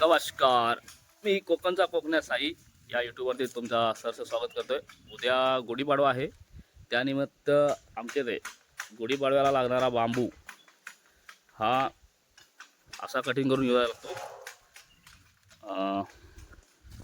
नमस्कार. मी कोकणचा कोकण्या साई. या यूट्यूबवरती तुमचा सरचं स्वागत करतो आहे उद्या गुढीपाडवा आहे. त्यानिमित्त आमचे ते गुढीपाडव्याला लागणारा बांबू हा असा कटिंग करून घेऊया लागतो.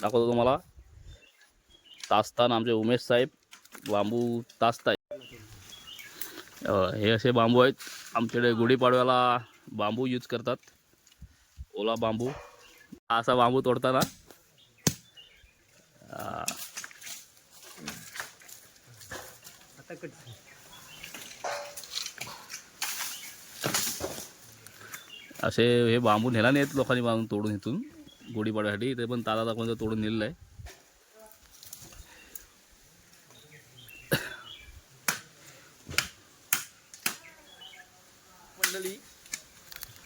दाखवतो तुम्हाला. तासतान आमचे उमेश साहेब बांबू तासताय. हे असे बांबू आहेत. आमच्याकडे गुढीपाडव्याला बांबू यूज करतात. ओला बांबू. असा बांबू तोडताना. असे हे बांबू नेला नाहीत लोकांनी बांधून तोडून इथून. गुढीपाडव्यासाठी. ते पण ताला दाखवून तोडून नेलेलं आहे.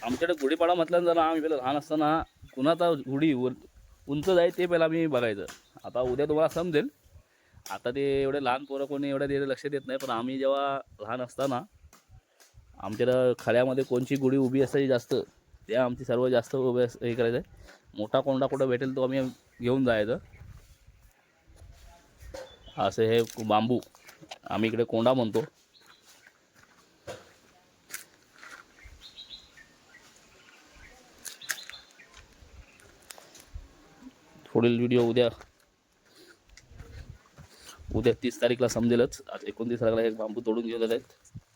आमच्याकडे गुढीपाडा म्हटल्यानंतर आम्ही लहान असताना कुणाचा गुढी वर उंच जाईल ते पहिलं आम्ही बघायचं. आता उद्या तुम्हाला समजेल. आता ते एवढे लहान पोरं कोणी एवढ्या ते लक्ष देत नाही पण आम्ही जेव्हा लहान असताना आमच्या खड्यामध्ये कोणची गुढी उभी असायची जास्त ते आमची सर्व जास्त उभे हे करायचं मोठा कोंडा कुठं भेटेल तो आम्ही घेऊन जायचं. असे हे बांबू आम्ही इकडे कोंडा म्हणतो. पुढील व्हिडिओ उद्या. उद्या तीस तारीखला समजेलच. आज एकोणतीस तारखेला एक बांबू तोडून गेलेले आहेत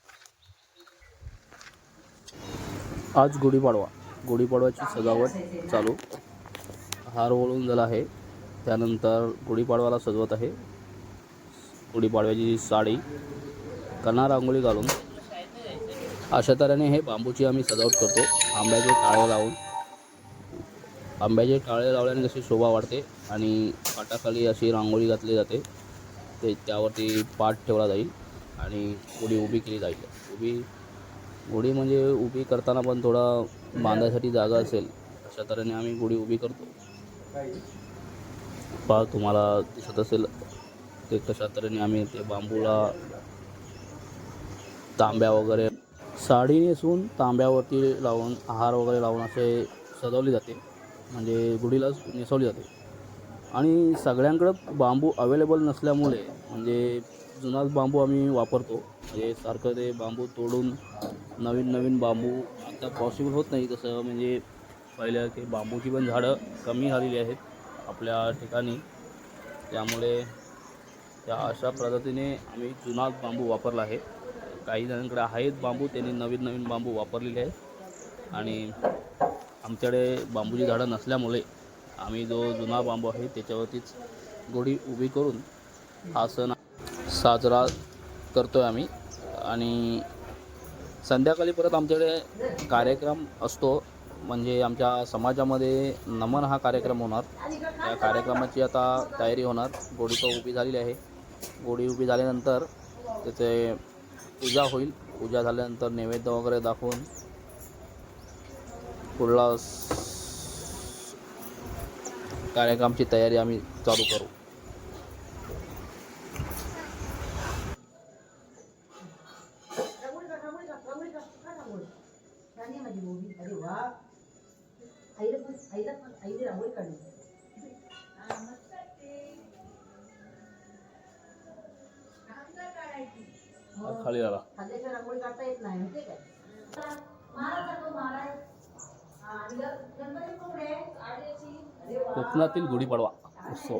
आज गुढीपाडवा. गुढीपाडव्याची सजावट चालू. हार वळून झाला आहे. त्यानंतर गुढीपाडव्याला सजवत आहे. गुढीपाडव्याची साडी कणा रांगोळी घालून. अशा तऱ्हेने हे बांबूची आम्ही सजावट करतो. आंब्याचे काळे लावून. आंब्याचे टाळे लावल्याने जशी शोभा वाढते आणि पाटाखाली अशी रांगोळी घातली जाते ते त्यावरती पाट ठेवला जाईल आणि गुढी उभी केली जाईल. उभी गुढी म्हणजे उभी करताना पण थोडा बांधायसाठी जागा असेल अशा तऱ्हेने आम्ही गुढी उभी करतो. पा तुम्हाला दिसत असेल ते कशा तऱ्हेने आम्ही ते बांबूला तांब्या वगैरे साडी नेसून तांब्यावरती लावून हार वगैरे लावून असे सजवली जाते. म्हणजे गुढीला नेसवली जाते. आणि सगळ्यांकडं बांबू अवेलेबल नसल्यामुळे म्हणजे जुनाच बांबू आम्ही वापरतो. म्हणजे सारखं ते बांबू तोडून नवीन नवीन बांबू आता पॉसिबल होत नाही. तसं म्हणजे पहिल्या की बांबूची पण झाडं कमी झालेली आहेत आपल्या ठिकाणी. त्यामुळे त्या अशा पद्धतीने आम्ही जुनाच बांबू वापरला आहे. काही जणांकडे आहेत बांबू त्यांनी नवीन नवीन बांबू वापरलेले आहेत. आणि आमच्याकडे बांबूची झाडं नसल्यामुळे आम्ही जो जुना बांबू आहे त्याच्यावरतीच गोडी उभी करून हा सण साजरा करतो आहे आम्ही. आणि संध्याकाळी परत आमच्याकडे कार्यक्रम असतो. म्हणजे आमच्या समाजामध्ये नमन हा कार्यक्रम होणार. त्या कार्यक्रमाची आता तयारी होणार. गोडी तर उभी झालेली आहे. गोडी उभी झाल्यानंतर त्याचे पूजा होईल. पूजा झाल्यानंतर नैवेद्य वगैरे दाखवून पुढला कार्यक्रमाची तयारी आम्ही चालू करू. खाली झाला खाल्ल्याशिवाय रांगोळी काढता येत नाही महाराज महाराज कोकणातील गुढीपाडवा उत्सव.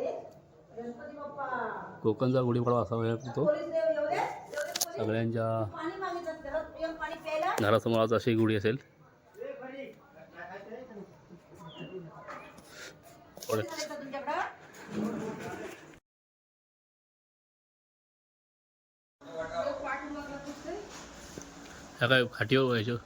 कोकणचा गुढीपाडवा असा असावा तो. सगळ्यांच्या घरासमोर अशी गुढी असेल. काय खाटीवर व्हायचं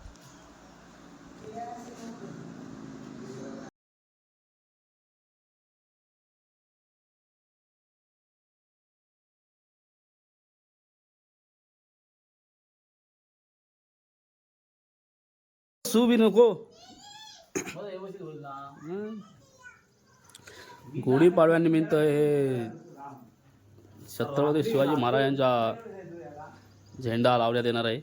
सू बी नको. गुढीपाडव्यानिमित्त हे छत्रपती शिवाजी महाराजांचा झेंडा लावण्यात येणार आहे.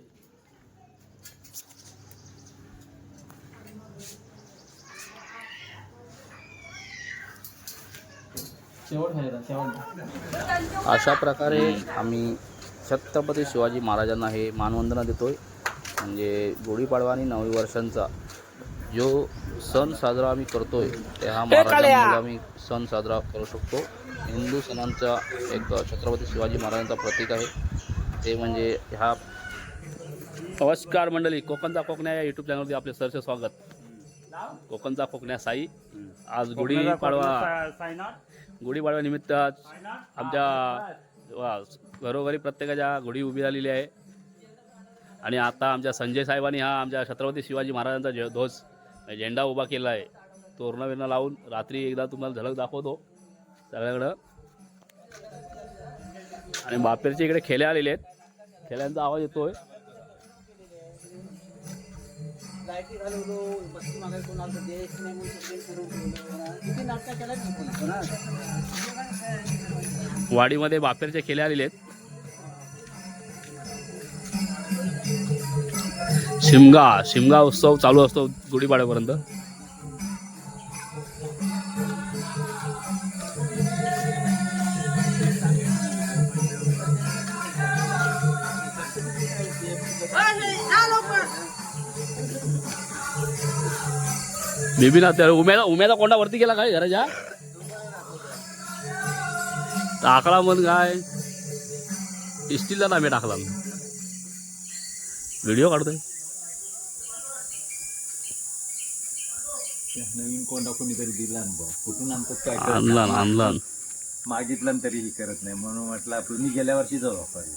अशा प्रकारे आम्ही छत्रपती शिवाजी महाराजांना हे मानवंदना देतोय. म्हणजे गुढीपाडवा आणि नवी वर्षांचा जो सण साजरा आम्ही करतोय ते हा महाराजांमुळे आम्ही सण साजरा करू शकतो. हिंदू सणांचा एक छत्रपती शिवाजी महाराजांचा प्रतीक आहे. ते म्हणजे ह्या नमस्कार मंडळी कोकणचा कोकण्या या यूट्यूब चॅनलवरती आपले सरचे स्वागत. कोकणचा कोकण्या साई आज गुढीपाडवा गुढीपाडव्या निमित्त आज आमच्या वा, घरोघरी प्रत्येकाच्या गुढी उभी राहिलेली आहे. आणि आता आमच्या संजय साहेबांनी हा आमच्या छत्रपती शिवाजी महाराजांचा जे ध्वज झेंडा उभा केला आहे. तोरणं बिरणं लावून रात्री एकदा तुम्हाला झलक दाखवतो सगळ्याकडं. आणि बापेरचे इकडे खेळे आलेले आहेत. खेळ्यांचा आवाज येतोय. वाडीमध्ये बापेरच्या खेळे आलेले आहेत. शिमगा शिमगा उत्सव चालू असतो गुढीपाड्यापर्यंत बेबी ना त्या उम्याला उम्याला कोंडा वरती गेला काय घराच्या? टाकला मग काय? स्टीलचा नामे टाकला. व्हिडिओ काढतोय. नवीन कोंडा कोणीतरी दिला ना भाऊ कुठून आणतात काय कळत आणला नाही. आणला मागितलं ना तरीही करत नाही. म्हणून म्हटलं आपण मी गेल्या वर्षी जाऊ वापरली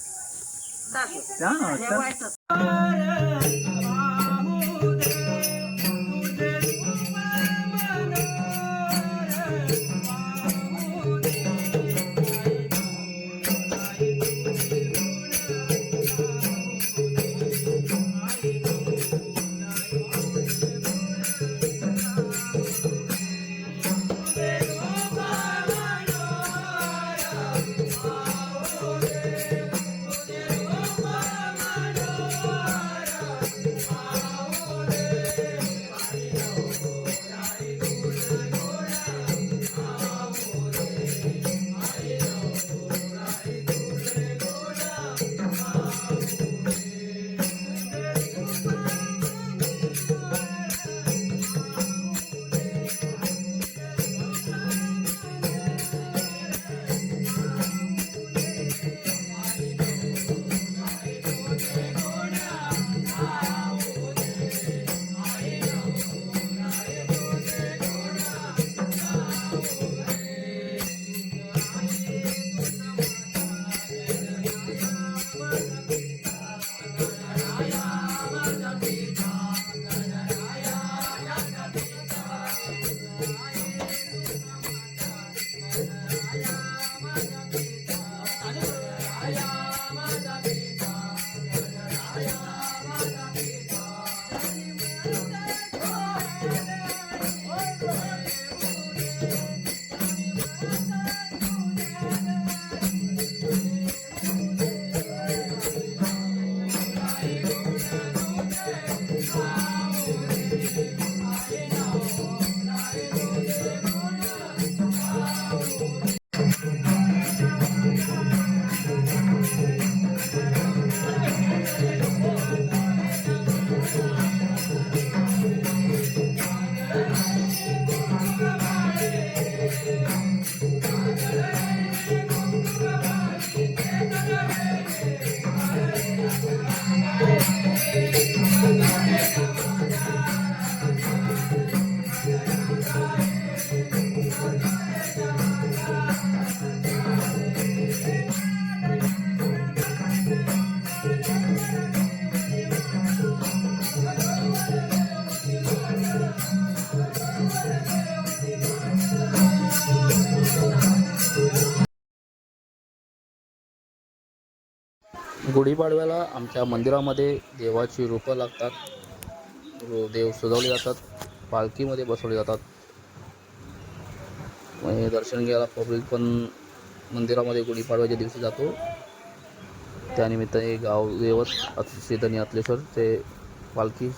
गुढीपाडव्याला आमच्या मंदिरामध्ये देवाची रूपं लागतात. देव सजवले जातात. पालखीमध्ये बसवले जातात. म्हणजे दर्शन घ्यायला पब्लिक पण मंदिरामध्ये गुढीपाडव्याच्या दिवशी जातो. त्यानिमित्ताने गाव देवत अतिशय धनी अतलेश्वर ते पालखी